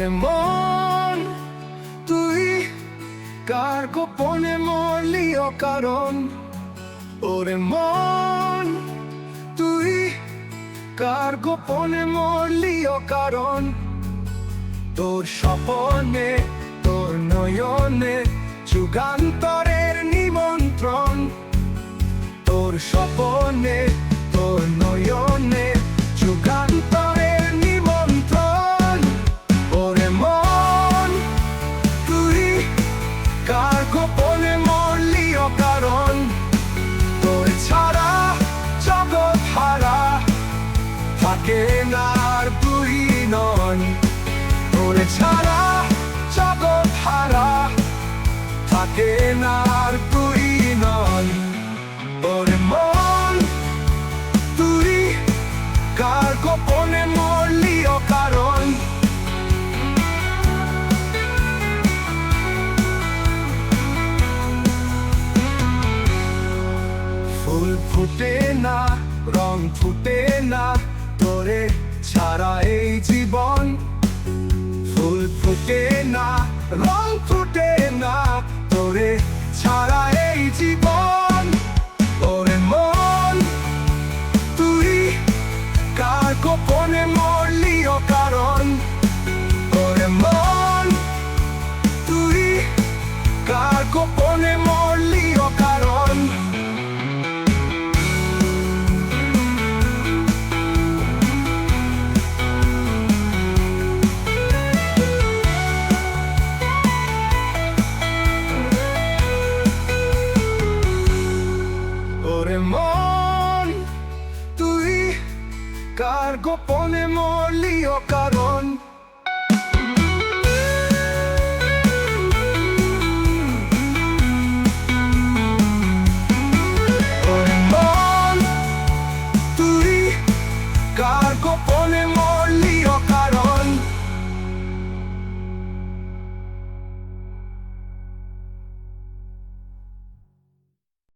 ওরে মন। তুই কার গোপনে মরলি কারণ? ওরে মন, তুই কার গোপনে মরলি কারণ? তোর স্বপনে, তোর নয়নে যুগান্তরের কার মরলি কারণ তোর ছাড়া জগৎ হারা। থাকে না আর তুই নন। তোরে ছাড়া জগৎ হারা। থাকে না ফুল ফুটে না, রং ফুটে না, তোরে ছাড়া এই জীবন। ফুল ফুটে না, রং ফুটে না, তোরে ছাড়া এই জীবন। ওরে মন, তুই কার গোপনে মরলি কারণ? ওরে মন, তুই কার গোপনে মরলি কার গোপনে মরলি কারণ